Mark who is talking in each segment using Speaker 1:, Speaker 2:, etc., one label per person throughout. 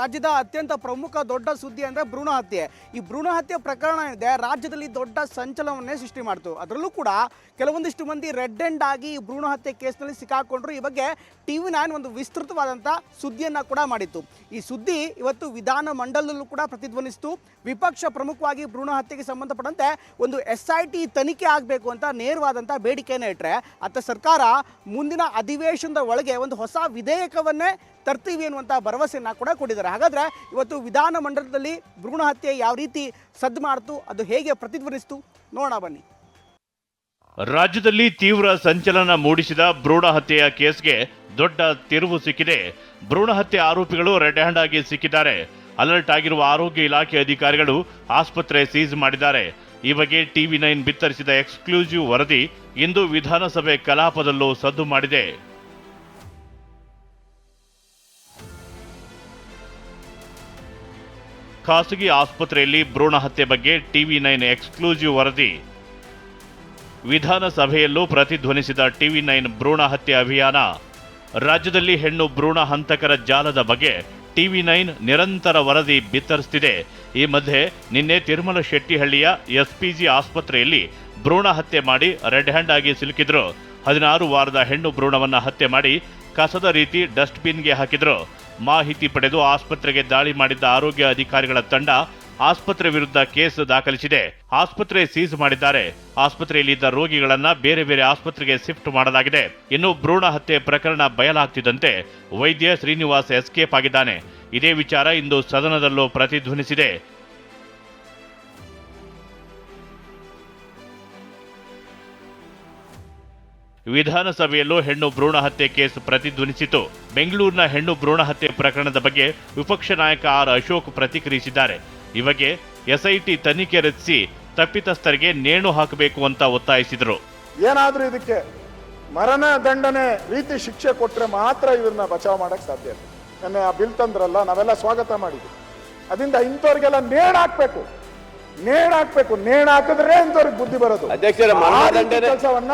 Speaker 1: ರಾಜ್ಯದ ಅತ್ಯಂತ ಪ್ರಮುಖ ದೊಡ್ಡ ಸುದ್ದಿ ಅಂದ್ರೆ ಭ್ರೂಣ ಹತ್ಯೆ. ಈ ಭ್ರೂಣ ಹತ್ಯೆ ಪ್ರಕರಣ ಇದೆ ರಾಜ್ಯದಲ್ಲಿ ದೊಡ್ಡ ಸಂಚಲನವನ್ನೇ ಸೃಷ್ಟಿ ಮಾಡ್ತು. ಅದರಲ್ಲೂ ಕೂಡ ಕೆಲವೊಂದಿಷ್ಟು ಮಂದಿ ರೆಡ್ ಎಂಡ್ ಆಗಿ ಈ ಭ್ರೂಣ ಹತ್ಯೆ ಕೇಸ್ನಲ್ಲಿ ಸಿಕ್ಕಾಕೊಂಡ್ರು. ಈ ಬಗ್ಗೆ ಟಿವಿ ನೈನ್ ಒಂದು ವಿಸ್ತೃತವಾದಂಥ ಸುದ್ದಿಯನ್ನ ಕೂಡ ಮಾಡಿತ್ತು. ಈ ಸುದ್ದಿ ಇವತ್ತು ವಿಧಾನ ಮಂಡಲದಲ್ಲೂ ಕೂಡ ಪ್ರತಿಧ್ವನಿಸಿತು. ವಿಪಕ್ಷ ಪ್ರಮುಖವಾಗಿ ಭ್ರೂಣ ಹತ್ಯೆಗೆ ಸಂಬಂಧಪಟ್ಟಂತೆ ಒಂದು ಎಸ್ ಐ ಟಿ ತನಿಖೆ ಆಗಬೇಕು ಅಂತ ನೇರವಾದಂಥ ಬೇಡಿಕೆಯನ್ನು ಇಟ್ಟರೆ ಅತ್ತ ಸರ್ಕಾರ ಮುಂದಿನ ಅಧಿವೇಶನದ ಒಳಗೆ ಒಂದು ಹೊಸ ವಿಧೇಯಕವನ್ನೇ ತರ್ತೀವಿ ಅನ್ನುವಂಥ ಭರವಸೆಯನ್ನು ಕೂಡ ಕೊಟ್ಟಿದ್ದಾರೆ. ಹಾಗಾದರೆ ಇವತ್ತು ವಿಧಾನ ಮಂಡಲದಲ್ಲಿ ಭ್ರೂಣ ಹತ್ಯೆ ಯಾವ ರೀತಿ ಸದ್ದು ಮಾಡ್ತು, ಅದು ಹೇಗೆ ಪ್ರತಿಧ್ವನಿಸ್ತು, ನೋಡೋಣ ಬನ್ನಿ.
Speaker 2: ರಾಜ್ಯದಲ್ಲಿ ತೀವ್ರ ಸಂಚಲನ ಮೂಡಿಸಿದ ಭ್ರೂಣ ಹತ್ಯೆಯ ಕೇಸ್ಗೆ ದೊಡ್ಡ ತಿರುವು ಸಿಕ್ಕಿದೆ. ಭ್ರೂಣ ಹತ್ಯೆ ಆರೋಪಿಗಳು ರೆಡ್ ಹ್ಯಾಂಡ್ ಆಗಿ ಸಿಕ್ಕಿದ್ದಾರೆ. ಅಲರ್ಟ್ ಆಗಿರುವ ಆರೋಗ್ಯ ಇಲಾಖೆ ಅಧಿಕಾರಿಗಳು ಆಸ್ಪತ್ರೆ ಸೀಸ್ ಮಾಡಿದ್ದಾರೆ. ಈ ಬಗ್ಗೆ ಟಿವಿ ನೈನ್ ಬಿತ್ತರಿಸಿದ ಎಕ್ಸ್ಕ್ಲೂಸಿವ್ ವರದಿ ಇಂದು ವಿಧಾನಸಭೆ ಕಲಾಪದಲ್ಲೂ ಸದ್ದು ಮಾಡಿದೆ. ಖಾಸಗಿ ಆಸ್ಪತ್ರೆಯಲ್ಲಿ ಭ್ರೂಣ ಹತ್ಯೆ ಬಗ್ಗೆ ಟಿವಿ ನೈನ್ ಎಕ್ಸ್ಕ್ಲೂಸಿವ್ ವರದಿ. ವಿಧಾನಸಭೆಯಲ್ಲೂ ಪ್ರತಿಧ್ವನಿಸಿದ ಟಿವಿ ನೈನ್ ಭ್ರೂಣ ಹತ್ಯೆ ಅಭಿಯಾನ. ರಾಜ್ಯದಲ್ಲಿ ಹೆಣ್ಣು ಭ್ರೂಣ ಹಂತಕರ ಜಾಲದ ಬಗ್ಗೆ ಟಿವಿ ನೈನ್ ನಿರಂತರ ವರದಿ ಬಿತ್ತರಿಸುತ್ತಿದೆ ಈ ಮಧ್ಯೆ ನಿನ್ನೆ ತಿರುಮಲ ಶೆಟ್ಟಿಹಳ್ಳಿಯ ಎಸ್ಪಿಜಿ ಆಸ್ಪತ್ರೆಯಲ್ಲಿ ಭ್ರೂಣ ಹತ್ಯೆ ಮಾಡಿ ರೆಡ್ ಹ್ಯಾಂಡ್ ಆಗಿ ಸಿಲುಕಿದ್ರು. ಹದಿನಾರು ವಾರದ ಹೆಣ್ಣು ಭ್ರೂಣವನ್ನು ಹತ್ಯೆ ಮಾಡಿ ಕಸದ ರೀತಿ ಡಸ್ಟ್ಬಿನ್ಗೆ ಹಾಕಿದ್ರು. ಮಾಹಿತಿ ಪಡೆದು ಆಸ್ಪತ್ರೆಗೆ ದಾಳಿ ಮಾಡಿದ್ದ ಆರೋಗ್ಯ ಅಧಿಕಾರಿಗಳ ತಂಡ ಆಸ್ಪತ್ರೆ ವಿರುದ್ಧ ಕೇಸ್ ದಾಖಲಿಸಿದೆ. ಆಸ್ಪತ್ರೆ ಸೀಸ್ ಮಾಡಿದ್ದಾರೆ. ಆಸ್ಪತ್ರೆಯಲ್ಲಿದ್ದ ರೋಗಿಗಳನ್ನ ಬೇರೆ ಬೇರೆ ಆಸ್ಪತ್ರೆಗೆ ಶಿಫ್ಟ್ ಮಾಡಲಾಗಿದೆ. ಇನ್ನು ಭ್ರೂಣ ಹತ್ಯೆ ಪ್ರಕರಣ ಬಯಲಾಗ್ತಿದ್ದಂತೆ ವೈದ್ಯ ಶ್ರೀನಿವಾಸ್ ಎಸ್ಕೇಪ್ ಆಗಿದ್ದಾನೆ. ಇದೇ ವಿಚಾರ ಇಂದು ಸದನದಲ್ಲೂ ಪ್ರತಿಧ್ವನಿಸಿದೆ. ವಿಧಾನಸಭೆಯಲ್ಲೂ ಹೆಣ್ಣು ಭ್ರೂಣ ಹತ್ಯೆ ಕೇಸ್ ಪ್ರತಿಧ್ವನಿಸಿತು. ಬೆಂಗಳೂರಿನ ಹೆಣ್ಣು ಭ್ರೂಣ ಹತ್ಯೆ ಪ್ರಕರಣದ ಬಗ್ಗೆ ವಿಪಕ್ಷ ನಾಯಕ ಆರ್ ಅಶೋಕ್ ಪ್ರತಿಕ್ರಿಯಿಸಿದ್ದಾರೆ. ಈ ಬಗ್ಗೆ ಎಸ್ಐಟಿ ತನಿಖೆ ರಚಿಸಿ ತಪ್ಪಿತಸ್ಥರಿಗೆ ನೇಣು ಹಾಕಬೇಕು ಅಂತ ಒತ್ತಾಯಿಸಿದರು.
Speaker 3: ಏನಾದರೂ ಇದಕ್ಕೆ ಮರಣ ದಂಡನೆ ರೀತಿ ಶಿಕ್ಷೆ ಕೊಟ್ಟರೆ ಮಾತ್ರ ಇವ್ರನ್ನ ಬಚಾವ್ ಮಾಡಕ್ ಸಾಧ್ಯ ನನ್ನ ಆ ಬಿಲ್ ತಂದ್ರಲ್ಲ, ನಾವೆಲ್ಲ ಸ್ವಾಗತ ಮಾಡಿದ್ವಿ. ಅದರಿಂದ ಇಂಥವ್ರಿಗೆಲ್ಲ ನೇಣು ಹಾಕ್ಬೇಕು. ನೇಣ್ ಹಾಕ್ಬೇಕು ನೇಣ ಹಾಕಿದ್ರೆ ಅಂತವ್ರಿಗೆ ಬುದ್ಧಿ ಬರೋದು ಕೆಲ್ಸವನ್ನ.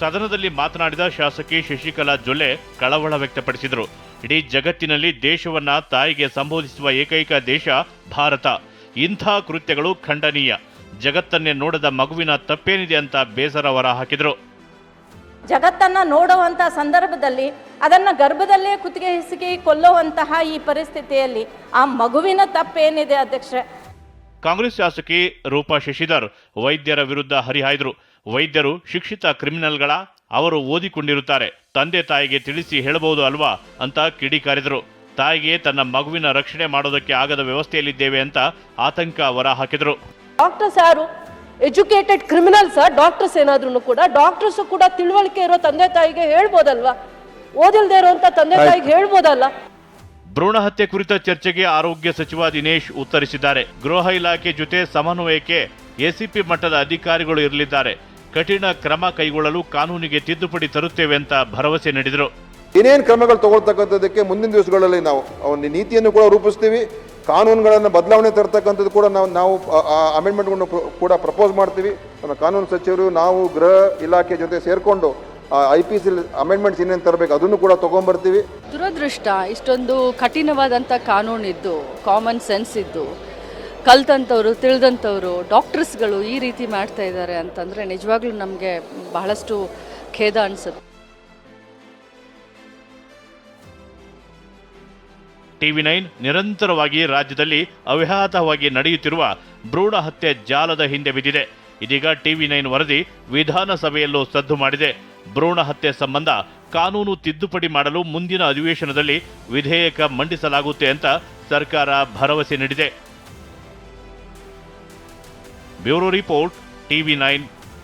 Speaker 2: ಸದನದಲ್ಲಿ ಮಾತನಾಡಿದ ಶಾಸಕಿ ಶಶಿಕಲಾ ಜೊಲ್ಲೆ ಕಳವಳ ವ್ಯಕ್ತಪಡಿಸಿದರು. ಇಡೀ ಜಗತ್ತಿನಲ್ಲಿ ದೇಶವನ್ನ ತಾಯಿಗೆ ಸಂಬೋಧಿಸುವ ಏಕೈಕ ದೇಶ ಭಾರತ. ಇಂಥ ಕೃತ್ಯಗಳು ಖಂಡನೀಯ. ಜಗತ್ತನ್ನೇ ನೋಡದ ಮಗುವಿನ ತಪ್ಪೇನಿದೆ ಅಂತ ಬೇಸರ ಹೊರ ಹಾಕಿದರು.
Speaker 4: ಜಗತ್ತನ್ನ ನೋಡುವಂತ ಸಂದರ್ಭದಲ್ಲಿ ಅದನ್ನ ಗರ್ಭದಲ್ಲೇ ಕುತ್ತಿಗೆ ಹಿಸುಕಿ ಕೊಲ್ಲುವಂತಹ ಈ ಪರಿಸ್ಥಿತಿಯಲ್ಲಿ ಆ ಮಗುವಿನ ತಪ್ಪೇನಿದೆ ಅಧ್ಯಕ್ಷ
Speaker 2: ಕಾಂಗ್ರೆಸ್ ಶಾಸಕಿ ರೂಪಾ ಶಶಿಧರ್ ವೈದ್ಯರ ವಿರುದ್ಧ ಹರಿಹಾಯ್ದರು. ವೈದ್ಯರು ಶಿಕ್ಷಿತ ಕ್ರಿಮಿನಲ್ಗಳ ಅವರು ಓದಿಕೊಂಡಿರುತ್ತಾರೆ. ತಂದೆ ತಾಯಿಗೆ ತಿಳಿಸಿ ಹೇಳಬಹುದು ಅಲ್ವಾ ಅಂತ ಕಿಡಿಕಾರಿದರು ತಾಯಿಗೆ ತನ್ನ ಮಗುವಿನ ರಕ್ಷಣೆ ಮಾಡೋದಕ್ಕೆ ಆಗದ ವ್ಯವಸ್ಥೆಯಲ್ಲಿದ್ದೇವೆ ಅಂತ ಆತಂಕ ಹೊರ ಹಾಕಿದರು.
Speaker 5: ಡಾಕ್ಟರ್ಸ್ ಯಾರು ಎಜುಕೇಟೆಡ್ ಕ್ರಿಮಿನಲ್ಸ್ ಡಾಕ್ಟರ್ಸ್ ಏನಾದ್ರೂ ಕೂಡ ಡಾಕ್ಟರ್ಸ್ ಕೂಡ ತಿಳುವಳಿಕೆ ಇರೋ ತಂದೆ ತಾಯಿಗೆ ಹೇಳ್ಬೋದಲ್ವಾ? ಓದಿಲ್ದೇ ಇರುವಂತ ತಂದೆ ತಾಯಿಗೆ ಹೇಳ್ಬೋದಲ್ಲ?
Speaker 2: ಭ್ರೂಣ ಹತ್ಯೆ ಕುರಿತ ಚರ್ಚೆಗೆ ಆರೋಗ್ಯ ಸಚಿವ ದಿನೇಶ್ ಉತ್ತರಿಸಿದ್ದಾರೆ. ಗೃಹ ಇಲಾಖೆ ಜೊತೆ ಸಮನ್ವಯಕ್ಕೆ ಎಸಿಪಿ ಮಟ್ಟದ ಅಧಿಕಾರಿಗಳು ಇರಲಿದ್ದಾರೆ. ಕಠಿಣ ಕ್ರಮ ಕೈಗೊಳ್ಳಲು ಕಾನೂನಿಗೆ ತಿದ್ದುಪಡಿ ತರುತ್ತೇವೆ ಅಂತ ಭರವಸೆ ನೀಡಿದರು.
Speaker 6: ಏನೇನು ಕ್ರಮಗಳು ತಗೊಳ್ತಕ್ಕಂಥದ್ದಕ್ಕೆ ಮುಂದಿನ ದಿವಸಗಳಲ್ಲಿ ನಾವು ಅವನ ನೀತಿಯನ್ನು ಕೂಡ ರೂಪಿಸ್ತೀವಿ. ಕಾನೂನುಗಳನ್ನು ಬದಲಾವಣೆ ತರ್ತಕ್ಕಂಥದ್ದು ಕೂಡ ನಾವು ನಾವು ಅಮೆಂಡ್ಮೆಂಟ್ಗಳನ್ನು ಕೂಡ ಪ್ರಪೋಸ್ ಮಾಡ್ತೀವಿ. ನಮ್ಮ ಕಾನೂನು ಸಚಿವರು ನಾವು ಗೃಹ ಇಲಾಖೆ ಜೊತೆ ಸೇರಿಕೊಂಡು ಐ ಪಿ ಸಿ ಅಮೆಂಡ್ಮೆಂಟ್ಸ್ ಏನೇನು ತರಬೇಕು ಅದನ್ನು ಕೂಡ ತೊಗೊಂಡ್ಬರ್ತೀವಿ
Speaker 7: ದುರದೃಷ್ಟ ಇಷ್ಟೊಂದು ಕಠಿಣವಾದಂಥ ಕಾನೂನಿದ್ದು ಕಾಮನ್ ಸೆನ್ಸ್ ಇದ್ದು ಕಲ್ತಂಥವ್ರು ತಿಳಿದಂಥವ್ರು ಡಾಕ್ಟರ್ಸ್ಗಳು ಈ ರೀತಿ ಮಾಡ್ತಾ ಇದ್ದಾರೆ ಅಂತಂದರೆ ನಿಜವಾಗ್ಲೂ ನಮಗೆ ಬಹಳಷ್ಟು ಖೇದ ಅನಿಸುತ್ತೆ.
Speaker 2: ಟಿವಿ ನೈನ್ ನಿರಂತರವಾಗಿ ರಾಜ್ಯದಲ್ಲಿ ಅವಿಹಾತವಾಗಿ ನಡೆಯುತ್ತಿರುವ ಭ್ರೂಣ ಹತ್ಯೆ ಜಾಲದ ಹಿಂದೆ ಬಿದ್ದಿದೆ. ಇದೀಗ ಟಿವಿ ನೈನ್ ವರದಿ ವಿಧಾನಸಭೆಯಲ್ಲೂ ಸದ್ದು ಮಾಡಿದೆ. ಭ್ರೂಣ ಹತ್ಯೆ ಸಂಬಂಧ ಕಾನೂನು ತಿದ್ದುಪಡಿ ಮಾಡಲು ಮುಂದಿನ ಅಧಿವೇಶನದಲ್ಲಿ ವಿಧೇಯಕ ಮಂಡಿಸಲಾಗುತ್ತೆ ಅಂತ ಸರ್ಕಾರ ಭರವಸೆ ನೀಡಿದೆ. Bureau report, TV nine.